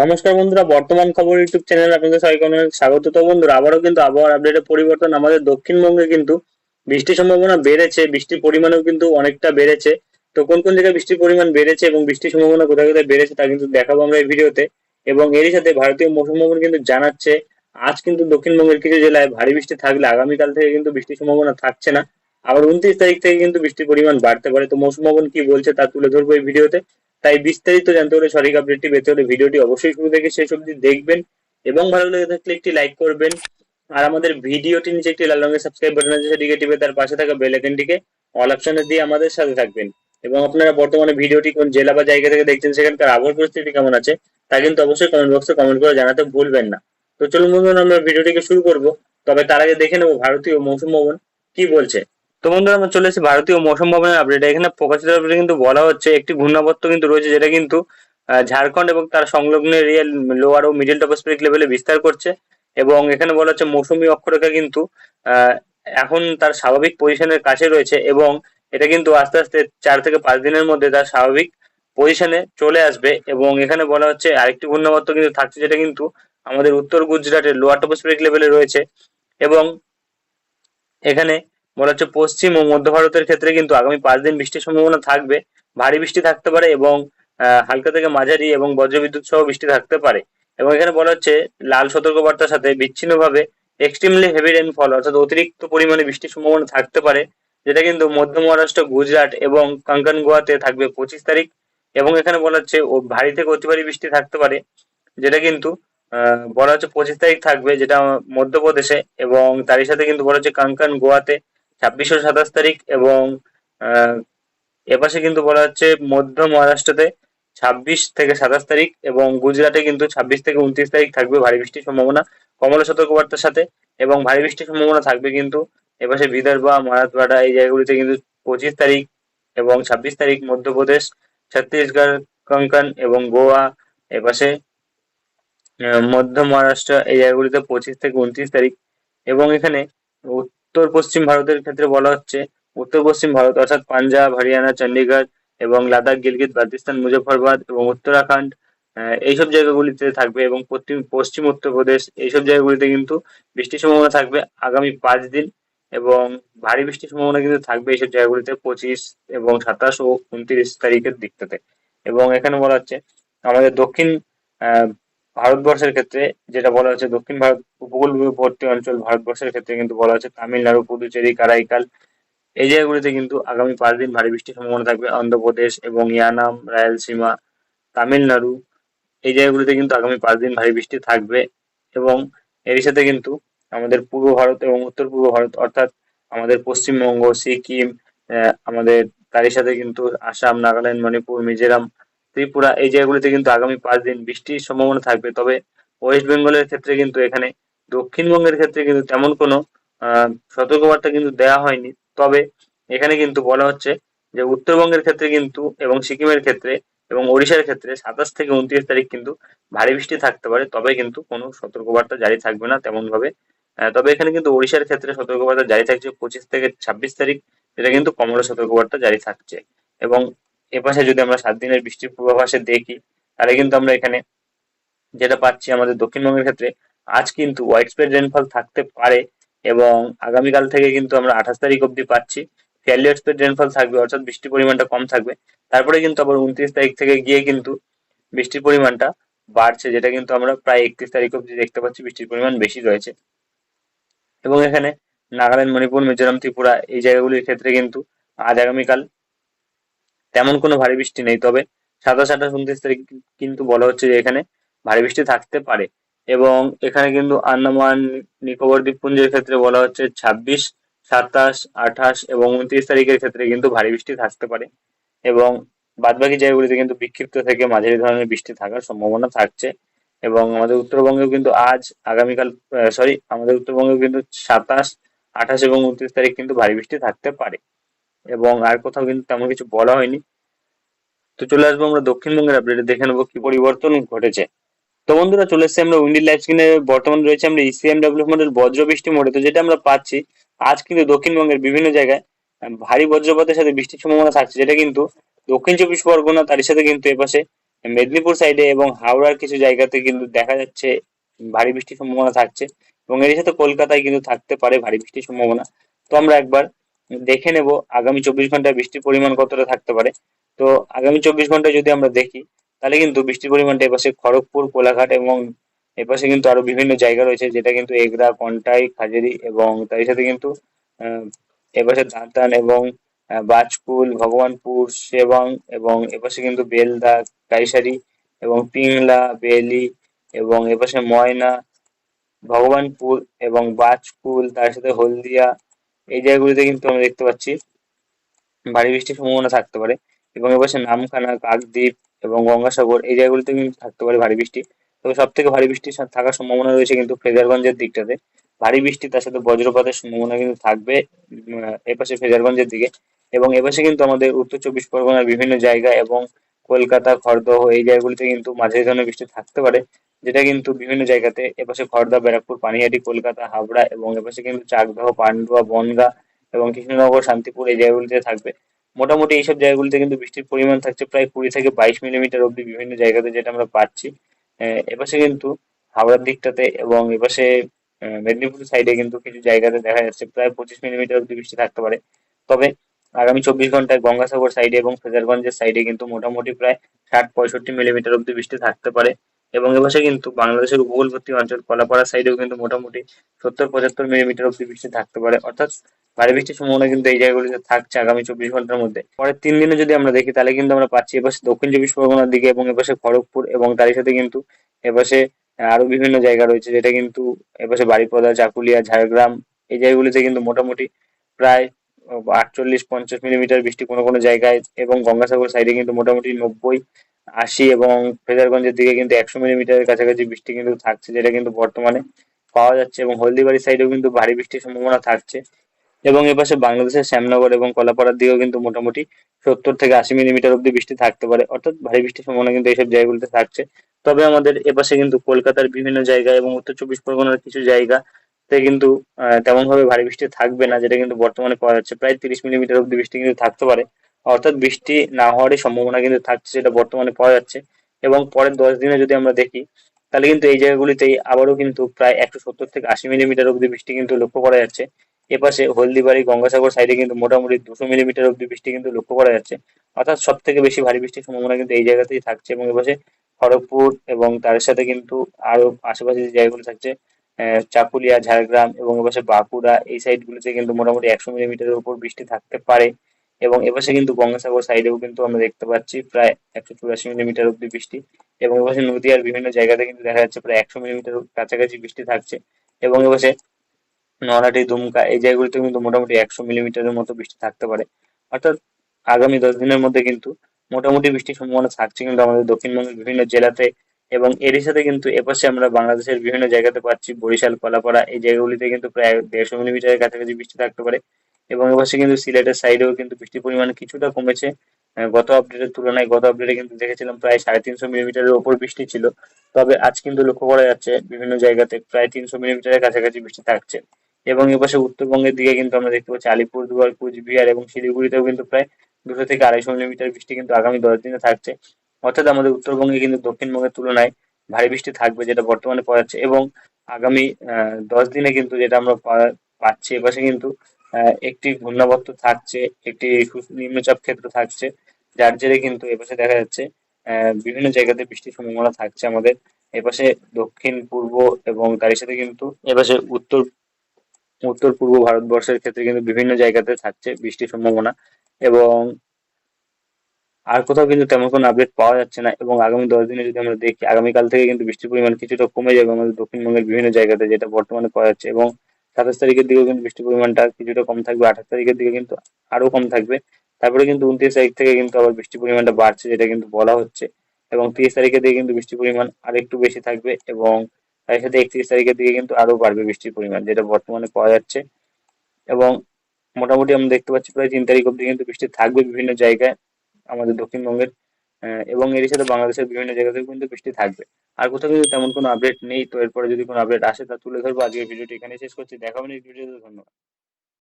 নমস্কার বন্ধুরা, বর্তমান খবর ইউটিউব চ্যানেল আপনাদের সবাইকে অনেক স্বাগত। তো বন্ধুরা, আবারও কিন্তু আবহাওয়ার আপডেটে পরিবর্তন আমাদের দক্ষিণবঙ্গে কিন্তু বৃষ্টির সম্ভাবনা বেড়েছে, বৃষ্টির পরিমাণও কিন্তু অনেকটা বেড়েছে। তো কোন কোন জায়গায় বৃষ্টির পরিমাণ বেড়েছে এবং বৃষ্টির সম্ভাবনা কোথায় কোথায় বেড়েছে তা কিন্তু দেখাবো আমরা এই ভিডিওতে। এবং এরই সাথে ভারতীয় মৌসুম ভবন কিন্তু জানাচ্ছে, আজ কিন্তু দক্ষিণবঙ্গের কিছু জেলায় ভারী বৃষ্টি থাকলে আগামীকাল থেকে কিন্তু বৃষ্টির সম্ভাবনা থাকছে না। আবার উনত্রিশ তারিখ থেকে কিন্তু বৃষ্টির পরিমাণ বাড়তে পারে। তো মৌসুম ভবন কি বলছে তা তুলে ধরবো এই ভিডিওতে। তাই বিস্তারিত জানতে হলে সঠিক আপডেটটি পেতে হলে ভিডিওটি অবশ্যই শুরু থেকে শেষ অবধি দেখবেন এবং ভালো লেগে থাকলে একটি লাইক করবেন। আর আমাদের ভিডিওটি নিচে একটি লাল রঙের সাবস্ক্রাইব বাটন আছে, সেটিকে টিপে তার পাশে থাকা বেল আইকনটিকে অল অপশনে দিয়ে আমাদের সাথে থাকবেন। এবং আপনারা বর্তমানে ভিডিওটি কোন জেলা বা জায়গা থেকে দেখছেন, সেখানকার আবহাওয়ার পরিস্থিতি কেমন আছে, তা কিন্তু অবশ্যই কমেন্ট বক্সে কমেন্ট করে জানাতে ভুলবেন না। তো চলুন বন্ধুরা, আমরা ভিডিওটিকে শুরু করব। তবে তার আগে দেখে নেব ভারতীয় মৌসুম ভবন কি বলছে। তো বন্ধুরা, আমরা চলে এসেছি ভারতীয় মৌসুম ভবনের আপডেট এখানে প্রকাশিত কিন্তু বলা হচ্ছে, একটি ঘূর্ণাবর্ত কিন্তু রয়েছে, যেটা কিন্তু ঝাড়খণ্ড এবং তার সংলগ্ন এরিয়ার লোয়ার ও মিডল টপোস্ফিরিক লেভেলে বিস্তার করছে। এবং এখানে বলা হচ্ছে, মৌসুমী অক্ষরেখা কিন্তু এখন তার স্বাভাবিক পজিশনের কাছে রয়েছে এবং এটা কিন্তু আস্তে আস্তে চার থেকে পাঁচ দিনের মধ্যে তার স্বাভাবিক পজিশনে চলে আসবে। এবং এখানে বলা হচ্ছে, আরেকটি ঘূর্ণাবর্ত কিন্তু থাকছে, যেটা কিন্তু আমাদের উত্তর গুজরাটের লোয়ার টপোস্ফিরিক লেভেলে রয়েছে। এবং এখানে বলা হচ্ছে পশ্চিম ও মধ্য ভারতের ক্ষেত্রে কিন্তু আগামী পাঁচ দিন বৃষ্টির সম্ভাবনা থাকবে। ভারী বৃষ্টি থাকতে পারে এবং হালকা থেকে মাঝারি এবং বজ্রবিদ্যুৎ সহ বৃষ্টি থাকতে পারে। এবং এখানে বলা হচ্ছে লাল সতর্কবার্তার সাথে বিচ্ছিন্নভাবে এক্সট্রিমলি হেভি রেনফল অর্থাৎ অতিরিক্ত পরিমাণে বৃষ্টির সম্ভাবনা থাকতে পারে, যেটা কিন্তু মধ্য মহারাষ্ট্র, গুজরাট এবং কাঙ্কান গোয়াতে থাকবে পঁচিশ তারিখ। এবং এখানে বলা হচ্ছে ও ভারী থেকে অতি ভারী বৃষ্টি থাকতে পারে, যেটা কিন্তু বলা হচ্ছে পঁচিশ তারিখ থাকবে, যেটা মধ্যপ্রদেশে এবং তারই সাথে কিন্তু বলা হচ্ছে কাঙ্কান গোয়াতে ছাব্বিশ ও সাতাশ তারিখ এবং এপাশে কিন্তু বলা হচ্ছে মধ্য মহারাষ্ট্রতে ছাব্বিশ থেকে সাতাশ তারিখ এবং গুজরাটে কিন্তু ছাব্বিশ থেকে উনত্রিশ তারিখ থাকবে ভারী বৃষ্টির সম্ভাবনা। কমলা সতর্কবার্তার সাথে এবং ভারী বৃষ্টির সম্ভাবনা থাকবে কিন্তু এপাশে বিদর্ভা, মারাঠওয়াড়া এই জায়গাগুলিতে কিন্তু পঁচিশ তারিখ এবং ছাব্বিশ তারিখ, মধ্যপ্রদেশ, ছত্তিশগড়, কঙ্কন এবং গোয়া এপাশে মধ্য মহারাষ্ট্র এই জায়গাগুলিতে পঁচিশ থেকে উনত্রিশ তারিখ এবং এখানে উত্তর পশ্চিম ভারতের ক্ষেত্রে বলা হচ্ছে, উত্তর পশ্চিম ভারত অর্থাৎ পাঞ্জাব, হরিয়ানা চণ্ডীগড় এবং লাদাখ, গিলগিত বালতিস্তান মুজফরবাদ এবং উত্তরাখণ্ড এইসব জায়গাগুলিতে থাকবে এবং পশ্চিম পশ্চিম উত্তরপ্রদেশ এইসব জায়গাগুলিতে কিন্তু বৃষ্টির সম্ভাবনা থাকবে আগামী পাঁচ দিন এবং ভারী বৃষ্টির সম্ভাবনা কিন্তু থাকবে এইসব জায়গাগুলিতে পঁচিশ এবং সাতাশ ও উনত্রিশ তারিখের দিকটাতে। এবং এখানে বলা হচ্ছে, আমাদের দক্ষিণ ভারতবর্ষের ক্ষেত্রে যেটা বলা হচ্ছে দক্ষিণ ভারত উপকূলবর্তী অঞ্চল, ভারতবর্ষের ক্ষেত্রে কিন্তু বলা হচ্ছে তামিলনাড়ু, পুদুচেরি, কারাইকাল। এই জায়গাগুলিতে কিন্তু আগামী পাঁচ দিন ভারী বৃষ্টির সম্ভাবনা থাকবে। অন্ধ্রপ্রদেশ এবং ইয়ানাম, রায়লসীমা, তামিলনাড়ু, এই জায়গাগুলিতে কিন্তু আগামী পাঁচ দিন ভারী বৃষ্টি থাকবে এবং এর সাথে কিন্তু আমাদের পূর্ব ভারত এবং উত্তর পূর্ব ভারত, অর্থাৎ আমাদের পশ্চিমবঙ্গ, সিকিম আমাদের তারই সাথে কিন্তু আসাম, নাগাল্যান্ড, মণিপুর, মিজোরাম ত্রিপুরা এই জায়গাগুলিতে কিন্তু আগামী পাঁচ দিন বৃষ্টির সম্ভাবনা থাকবে। তবে ওয়েস্ট বেঙ্গলের ক্ষেত্রে কিন্তু এখানে দক্ষিণবঙ্গের ক্ষেত্রে কিন্তু তেমন কোনো সতর্কবার্তা কিন্তু দেওয়া হয়নি। তবে এখানে কিন্তু বলা হচ্ছে যে উত্তরবঙ্গের ক্ষেত্রে কিন্তু এবং সিকিমের ক্ষেত্রে এবং ওড়িশার ক্ষেত্রে সাতাশ থেকে উনত্রিশ তারিখ কিন্তু ভারী বৃষ্টি থাকতে পারে। তবে কিন্তু কোনো সতর্কবার্তা জারি থাকবে না তেমন ভাবে তবে এখানে কিন্তু ওড়িশার ক্ষেত্রে সতর্কবার্তা জারি থাকছে পঁচিশ থেকে ছাব্বিশ তারিখ। এটা কিন্তু কমলা সতর্কবার্তা জারি থাকছে। এবং এপাশে যদি আমরা সাত দিনের বৃষ্টির পূর্বাভাসে দেখি, তাহলে কিন্তু আমরা এখানে যেটা পাচ্ছি আমাদের দক্ষিণবঙ্গের ক্ষেত্রে, আজ কিন্তু হোয়াইট স্প্রেড রেনফল থাকতে পারে এবং আগামীকাল থেকে কিন্তু আমরা আঠাশ তারিখ অব্দি পাচ্ছি। ফেয়ারলি স্প্রেড রেনফল থাকবে, অর্থাৎ বৃষ্টির পরিমাণটা কম থাকবে। তারপরে কিন্তু আবার উনত্রিশ তারিখ থেকে গিয়ে কিন্তু বৃষ্টির পরিমাণটা বাড়ছে, যেটা কিন্তু আমরা প্রায় একত্রিশ তারিখ অবধি দেখতে পাচ্ছি বৃষ্টির পরিমাণ বেশি রয়েছে। এবং এখানে নাগাল্যান্ড, মণিপুর, মিজোরাম, ত্রিপুরা এই জায়গাগুলির ক্ষেত্রে কিন্তু আজ আগামীকাল তেমন কোনো ভারী বৃষ্টি নেই, তবে সাতাশ আঠাশ উনত্রিশ তারিখ কিন্তু বলা হচ্ছে যে এখানে ভারী বৃষ্টি থাকতে পারে। এবং এখানে কিন্তু আন্দামান, নিকোবর দ্বীপপুঞ্জের ক্ষেত্রে বলা হচ্ছে ছাব্বিশ, সাতাশ, আঠাশ এবং উনত্রিশ তারিখের ক্ষেত্রে কিন্তু ভারী বৃষ্টি থাকতে পারে। এবং বাদবাকি জায়গাগুলিতে কিন্তু বিক্ষিপ্ত থেকে মাঝারি ধরনের বৃষ্টি থাকার সম্ভাবনা থাকছে। এবং আমাদের উত্তরবঙ্গেও কিন্তু আজ, আগামীকাল সরি আমাদের উত্তরবঙ্গেও কিন্তু সাতাশ, আঠাশ এবং উনত্রিশ তারিখ কিন্তু ভারী বৃষ্টি থাকতে পারে। এবং আর কোথাও কিন্তু তেমন কিছু বলা হয়নি। তো চলে আসব আমরা দক্ষিণবঙ্গের আপডেটে দেখে নেব কি পরিবর্তন ঘটেছে। তো বন্ধুরা, চলে এসেছি আমরা উইন্ডি লাইফ স্ক্রিনে, বর্তমান রয়েছে আমরা E ইসিএম ডেভেলপমেন্টের বজ্র বৃষ্টি মোড়ে। তো যেটা আমরা পাচ্ছি, আজ কিন্তু দক্ষিণবঙ্গের বিভিন্ন জায়গায় ভারী বজ্রপাতের সাথে বৃষ্টির সম্ভাবনা থাকছে, যেটা কিন্তু দক্ষিণ চব্বিশ পরগনা তার সাথে কিন্তু এপাশে মেদিনীপুর সাইডে এবং হাওড়ার কিছু জায়গাতে কিন্তু দেখা যাচ্ছে ভারী বৃষ্টির সম্ভাবনা থাকছে এবং এর সাথে কলকাতায় কিন্তু থাকতে পারে ভারী বৃষ্টির সম্ভাবনা। তো আমরা একবার দেখে নেব আগামী চব্বিশ ঘন্টায় বৃষ্টির পরিমাণ কতটা থাকতে পারে। তো আগামী চব্বিশ ঘন্টায় যদি আমরা দেখি তাহলে কিন্তু বৃষ্টির পরিমাণটা এপাশে খড়গপুর কোলাঘাট এবং এপাশে কিন্তু আরও বিভিন্ন জায়গা রয়েছে যেটা কিন্তু এগরা কন্টাই খাজেরি এবং তার সাথে কিন্তু এপাশে দাঁতান এবং আহ, বাজকুল ভগবানপুর সেবং এবং এপাশে কিন্তু বেলদা কাইসারি এবং পিংলা বেলি এবং এপাশে ময়না ভগবানপুর এবং বাজকুল তার সাথে হলদিয়া এই জায়গাগুলিতে কিন্তু আমরা দেখতে পাচ্ছি ভারী বৃষ্টির সম্ভাবনা থাকতে পারে এবং এপাশে নামখানা, কাকদ্বীপ এবং গঙ্গাসাগর এই জায়গাগুলিতে কিন্তু থাকতে পারে ভারী বৃষ্টি। তবে সব থেকে ভারী বৃষ্টি থাকার সম্ভাবনা রয়েছে কিন্তু ফ্রেজারগঞ্জের দিকটাতে। ভারী বৃষ্টি তার সাথে বজ্রপাতের সম্ভাবনা কিন্তু থাকবে এপাশে ফ্রেজারগঞ্জের দিকে এবং এপাশে কিন্তু আমাদের উত্তর চব্বিশ পরগনার বিভিন্ন জায়গা এবং কলকাতা, খড়দহ এই জায়গাগুলিতে কিন্তু মাঝারি ধরনের বৃষ্টি থাকতে পারে, যেটা কিন্তু বিভিন্ন জায়গাতে এপাশে খড়দা ব্যারাকপুর, পানিহাটি, কলকাতা, হাবড়া এবং এপাশে কিন্তু চাকদহ, পান্ডুয়া, বনগাঁ এবং কৃষ্ণনগর, শান্তিপুর এই জায়গাগুলিতে থাকবে। মোটামুটি এইসব জায়গাগুলিতে কিন্তু বৃষ্টির পরিমাণ থাকছে প্রায় কুড়ি থেকে বাইশ মিলিমিটার অব্দি বিভিন্ন জায়গাতে যেটা আমরা পাচ্ছি। এপাশে কিন্তু হাওড়ার দিকটাতে এবং এপাশে মেদিনীপুর সাইডে কিন্তু কিছু জায়গাতে দেখা যাচ্ছে প্রায় পঁচিশ মিলিমিটার অব্দি বৃষ্টি থাকতে পারে। তবে আগামী চব্বিশ ঘন্টায় গঙ্গাসাগর সাইডে এবং ফ্রেজারগঞ্জের সাইডে কিন্তু মোটামুটি প্রায় ষাট, পঁয়ষট্টি মিলিমিটার অব্দি বৃষ্টি থাকতে পারে। এবং এপাশে কিন্তু বাংলাদেশের উপকূলবর্তী অঞ্চল কলাপাড়া সাইডেও কিন্তু মোটামুটি সত্তর, পঁচাত্তর মিলিমিটার অব্দি বৃষ্টি থাকতে পারে। অর্থাৎ ভারী বৃষ্টির সম্ভাবনা কিন্তু এই জায়গাগুলিতে থাকছে আগামী চব্বিশ ঘণ্টার মধ্যে। পরের তিন দিনে যদি আমরা দেখি, তাহলে কিন্তু আমরা পাচ্ছি এপাশে দক্ষিণ চব্বিশ পরগনার দিকে এবং এপাশে খড়গপুর এবং তারই সাথে কিন্তু এপাশে আরও বিভিন্ন জায়গা রয়েছে যেটা কিন্তু এপাশে বারিপদা, চাকুলিয়া, ঝাড়গ্রাম, এই জায়গাগুলিতে কিন্তু মোটামুটি প্রায় আটচল্লিশ, পঞ্চাশ মিলিমিটার বৃষ্টি কোনো কোনো জায়গায় এবং গঙ্গাসাগর সাইডে কিন্তু মোটামুটি নব্বই, আশি এবং ফ্রেজারগঞ্জের দিকে কিন্তু একশো মিলিমিটারের কাছাকাছি বৃষ্টি কিন্তু থাকছে, যেটা কিন্তু বর্তমানে পাওয়া যাচ্ছে এবং হলদিবাড়ি সাইডেও কিন্তু ভারী বৃষ্টির সম্ভাবনা থাকছে এবং এপাশে বাংলাদেশের শ্যামনগর এবং কলাপাড়ার দিকেও কিন্তু মোটামুটি সত্তর থেকে আশি মিলিমিটার অব্দি বৃষ্টি থাকতে পারে, অর্থাৎ ভারী বৃষ্টির সম্ভাবনা কিন্তু এইসব জায়গাগুলিতে থাকছে। তবে আমাদের এপাশে কিন্তু কলকাতার বিভিন্ন জায়গা এবং উত্তর চব্বিশ পরগনার কিছু জায়গাতে কিন্তু তেমন ভাবে ভারী বৃষ্টি থাকবে না, যেটা কিন্তু বর্তমানে পাওয়া যাচ্ছে। প্রায় তিরিশ মিলিমিটার অব্দি বৃষ্টি কিন্তু থাকতে পারে। অর্থাৎ বৃষ্টি না হওয়ারই সম্ভাবনা কিন্তু থাকছে, যেটা বর্তমানে পাওয়া যাচ্ছে। এবং পরের দশ দিনে যদি আমরা দেখি, তাহলে কিন্তু এই জায়গাগুলিতেই আবারও কিন্তু প্রায় একশো সত্তর থেকে আশি মিলিমিটার অব্দি বৃষ্টি কিন্তু লক্ষ্য করা যাচ্ছে। এপাশে হলদিবাড়ি, গঙ্গাসাগর সাইডে কিন্তু মোটামুটি দুশো মিলিমিটার অব্দি বৃষ্টি কিন্তু লক্ষ্য করা যাচ্ছে। অর্থাৎ সব থেকে বেশি ভারী বৃষ্টির সম্ভাবনা কিন্তু এই জায়গাতেই থাকছে। এবং এপাশে খড়গপুর এবং তার সাথে কিন্তু আরও আশেপাশে যে জায়গাগুলো থাকছে চাকুলিয়া, ঝাড়গ্রাম এবং এপাশে বাঁকুড়া, এই সাইড গুলিতে কিন্তু মোটামুটি একশো মিলিমিটারের উপর বৃষ্টি থাকতে পারে এবং এপাশে কিন্তু গঙ্গাসাগর সাইডেও কিন্তু আমরা দেখতে পাচ্ছি প্রায় একশো চুরাশি মিলিমিটার অব্দি বৃষ্টি এবং এপাশে নদীয়ার বিভিন্ন জায়গাতে কিন্তু দেখা যাচ্ছে প্রায় একশো মিলিমিটার কাছাকাছি বৃষ্টি থাকছে এবং এপাশে নলহাটি, দুমকা এই জায়গাগুলিতে কিন্তু মোটামুটি একশো মিলিমিটারের মতো বৃষ্টি থাকতে পারে। অর্থাৎ আগামী দশ দিনের মধ্যে কিন্তু মোটামুটি বৃষ্টির সম্ভাবনা থাকছে কিন্তু আমাদের দক্ষিণবঙ্গের বিভিন্ন জেলাতে এবং এরই সাথে কিন্তু এপাশে আমরা বাংলাদেশের বিভিন্ন জায়গাতে পাচ্ছি বরিশাল, কলাপাড়া, এই জায়গাগুলিতে কিন্তু প্রায় দেড়শো মিলিমিটারের কাছাকাছি বৃষ্টি থাকতে পারে। এবং এপাশে কিন্তু সিলেটের সাইডেও কিন্তু বৃষ্টির পরিমাণ কিছুটা কমেছে। গত আপডেটের তুলনায়, গত আপডেটে কিন্তু দেখেছিলাম প্রায় সাড়ে তিনশো মিলিমিটারের ওপর বৃষ্টি ছিল। তবে আজ কিন্তু লক্ষ্য করা যাচ্ছে বিভিন্ন জায়গাতে প্রায় তিনশো মিলিমিটারের কাছাকাছি বৃষ্টি থাকছে। এবং এপাশে উত্তরবঙ্গের দিকে কিন্তু আমরা দেখতে পাচ্ছি আলিপুরদুয়ার কুচবিহার এবং শিলিগুড়িতেও কিন্তু প্রায় দুশো থেকে আড়াইশো মিলিমিটার বৃষ্টি কিন্তু আগামী দশ দিনে থাকছে। অর্থাৎ আমাদের উত্তরবঙ্গে কিন্তু দক্ষিণবঙ্গের তুলনায় ভারী বৃষ্টি থাকবে যেটা বর্তমানে পাওয়া যাচ্ছে এবং আগামী দশ দিনে কিন্তু যেটা আমরা পাচ্ছি এপাশে কিন্তু একটি ঘূর্ণাবর্ত থাকছে, একটি নিম্নচাপ ক্ষেত্র থাকছে, যার জেরে কিন্তু এপাশে দেখা যাচ্ছে বিভিন্ন জায়গাতে বৃষ্টির সম্ভাবনা থাকছে আমাদের। এপাশে দক্ষিণ, পূর্ব এবং তারই সাথে কিন্তু এপাশে উত্তর উত্তর, পূর্ব ভারতবর্ষের ক্ষেত্রে কিন্তু বিভিন্ন জায়গাতে থাকছে বৃষ্টির সম্ভাবনা এবং আর কোথাও কিন্তু তেমন কোনো আপডেট পাওয়া যাচ্ছে না এবং আগামী দশ দিনে যদি আমরা দেখি, আগামীকাল থেকে কিন্তু বৃষ্টির পরিমাণ কিছুটা কমে যাবে আমাদের দক্ষিণবঙ্গের বিভিন্ন জায়গাতে যেটা বর্তমানে পাওয়া যাচ্ছে এবং সাতাশ তারিখের দিকেও কিন্তু বৃষ্টির পরিমাণটা কিছুটা কম থাকবে, আঠাশ তারিখের দিকে কিন্তু আরও কম থাকবে। তারপরে কিন্তু উনত্রিশ তারিখ থেকে কিন্তু আবার বৃষ্টির পরিমাণটা বাড়ছে যেটা কিন্তু বলা হচ্ছে এবং তিরিশ তারিখের দিকে কিন্তু বৃষ্টির পরিমাণ আরেকটু বেশি থাকবে এবং তার সাথে একত্রিশ তারিখের দিকে কিন্তু আরও বাড়বে বৃষ্টির পরিমাণ যেটা বর্তমানে পাওয়া যাচ্ছে। এবং মোটামুটি আমরা দেখতে পাচ্ছি প্রায় তিন তারিখ অব্দি কিন্তু বৃষ্টি থাকবে বিভিন্ন জায়গায়। আমাদের দক্ষিণবঙ্গের এবং এর সাথে বাংলাদেশের বিভিন্ন জায়গাতেও কিন্তু বৃষ্টি থাকবে। আর কোথাও কিন্তু তেমন কোনো আপডেট নেই, তো এরপরে যদি কোনো আপডেট আসে, তা তুলে ধরবো। আজকের ভিডিওটি এখানে শেষ করছি। দেখা হবে নেক্সট ভিডিওতে ধন্যবাদ।